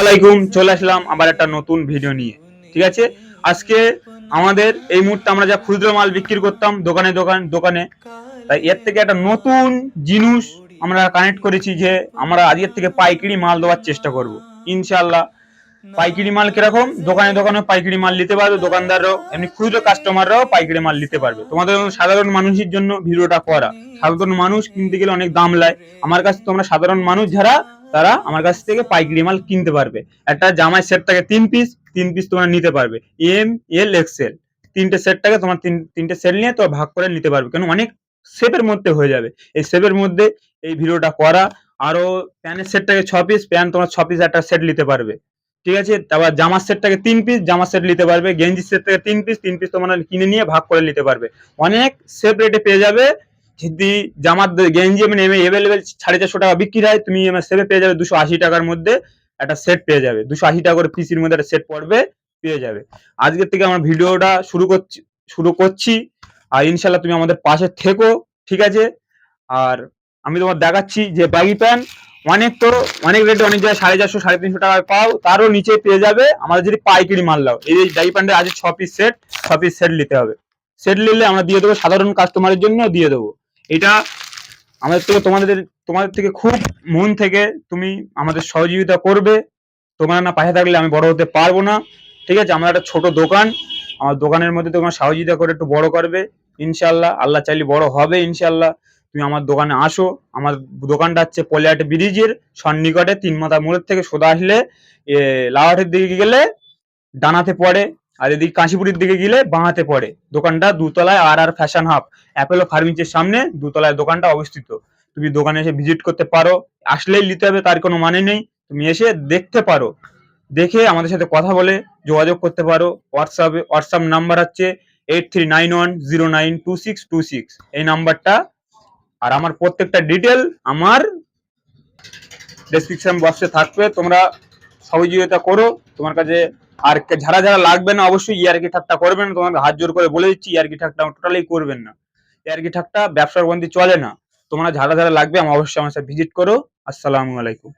আলাইকুম, চলে আসলাম আবার একটা নতুন ভিডিও নিয়ে, ঠিক আছে? আজকে আমাদের এই মুহূর্তে আমরা যা খুচরো মাল বিক্রি করতাম দোকানে দোকান দোকানে, তাই এর থেকে একটা নতুন জিনিস আমরা কানেক্ট করেছি যে আমরা আজকের থেকে পাইকারি মাল দেওয়ার চেষ্টা করব। ইনশাআল্লাহ, পাইকারি মাল কীরকম? দোকানে দোকানে পাইকারি মাল নিতে পারবে, দোকানদাররাও, এমনি খুচরো কাস্টমাররাও পাইকারি মাল নিতে পারবে। তোমাদের সাধারণ মানুষের জন্য ভিডিওটা করা। সাধারণ মানুষ কিনতে গেলে অনেক দাম লাগে। আমার কাছে তোমরা সাধারণ মানুষ যারা তারা আমার কাছ থেকে পাইকারি মাল কিনতে পারবে। একটা জামাই সেট থাকে তিন পিস তিন পিস তোমরা নিতে পারবে। এম এল এক্সেল তিনটে সেটটাকে তোমার তিন, তিনটে সেট নিয়ে তো ভাগ করে নিতে পারবে। কেন? অনেক শেপের মধ্যে হয়ে যাবে। এই শেপের মধ্যে এই ভিডিওটা করা, আরও প্যানের সেটটাকে ছ পিস প্যান তোমার ছ পিস একটা সেট নিতে পারবে। ঠিক আছে? তারপর জামার সেটটাকে তিন পিস জামার সেট নিতে পারবে। গেঞ্জি সেট থেকে তিন পিস তিন পিস তোমরা কিনে নিয়ে ভাগ করে নিতে পারবে। অনেক সেপ রেটে পেয়ে যাবে। যদি জামার গেঞ্জি এমনি এভেলেবেল সাড়ে চারশো টাকা বিক্রি হয়, তুমি আমার সেভে পেয়ে যাবে দুশো আশি টাকার মধ্যে একটা সেট পেয়ে যাবে। দুশো আশি টাকা করে পিসির মধ্যে একটা সেট পড়বে, পেয়ে যাবে। আজকের থেকে আমরা ভিডিওটা শুরু করছি শুরু করছি। আর ইনশাল্লাহ তুমি আমাদের পাশে থেকো, ঠিক আছে? আর আমি তোমার দেখাচ্ছি যে ব্যাগি প্যান্ট অনেক তো, অনেক রেটে অনেক জায়গায় সাড়ে চারশো, সাড়ে তিনশো টাকায় পাও, তারও নিচে পেয়ে যাবে। আমাদের যদি পাইকারি মাল লাও এই ব্যাগি প্যান্টের আজ ছ পিস সেট ছ পিস সেট নিতে হবে। সেট নিলে আমরা দিয়ে দেবো সাধারণ কাস্টমারের জন্য, দিয়ে দেবো। এটা আমাদের থেকে তোমাদের তোমাদের থেকে খুব মন থেকে তুমি আমাদের সহযোগিতা করবে। তোমরা না পাশে থাকলে আমি বড় হতে পারব না। ঠিক আছে? আমার একটা ছোট দোকান। আমার দোকানের মধ্যে তোমার সহযোগিতা করে একটু বড় করবে। ইনশাল্লাহ আল্লাহ চাইলে বড় হবে ইনশাল্লাহ তুমি আমার দোকানে আসো। আমার দোকানটা হচ্ছে পলিয়াট ব্রিজের সন্নিকটে তিন মাথা মোড়ের থেকে সোদা আসলে এ, লাউহাটের দিকে গেলে ডানাতে পড়ে। আর এদিকে কাশীপুরের দিকে গেলে বাঁহাতে পড়ে। দোকানটা দুতলায় আর আর ফ্যাশন হাব, অ্যাপেলো ফার্মিচের সামনে, দুতলায় দোকানটা অবস্থিত। তুমি দোকানে এসে ভিজিট করতে পারো, আসলেই নিতে হবে, তার কোনো মানে নেই। তুমি এসে দেখতে পারো। দেখে আমাদের সাথে কথা বলে যোগাযোগ করতে পারো। হোয়াটসঅ্যাপে, হোয়াটসঅ্যাপ নাম্বার হচ্ছে eight three nine one zero nine two six two six. এই নাম্বারটা, আর আমার প্রত্যেকটা ডিটেল আমার ডেসক্রিপশন বক্সে থাকবে। তোমরা সহযোগিতা করো। তোমার কাছে আর যারা যারা লাগবে না, অবশ্যই ইয়ারকি ঠাকটা করবেন। না তোমাকে হাত জোর করে বলে দিচ্ছি ইয়ারকি ঠাকটা টোটালি করবেন না। ইয়ারকি ঠাকটা ব্যবসার বন্দি চলে না। তোমরা যারা যারা লাগবে আমার অবশ্যই আমার সাথে ভিজিট করো। আসসালামু আলাইকুম।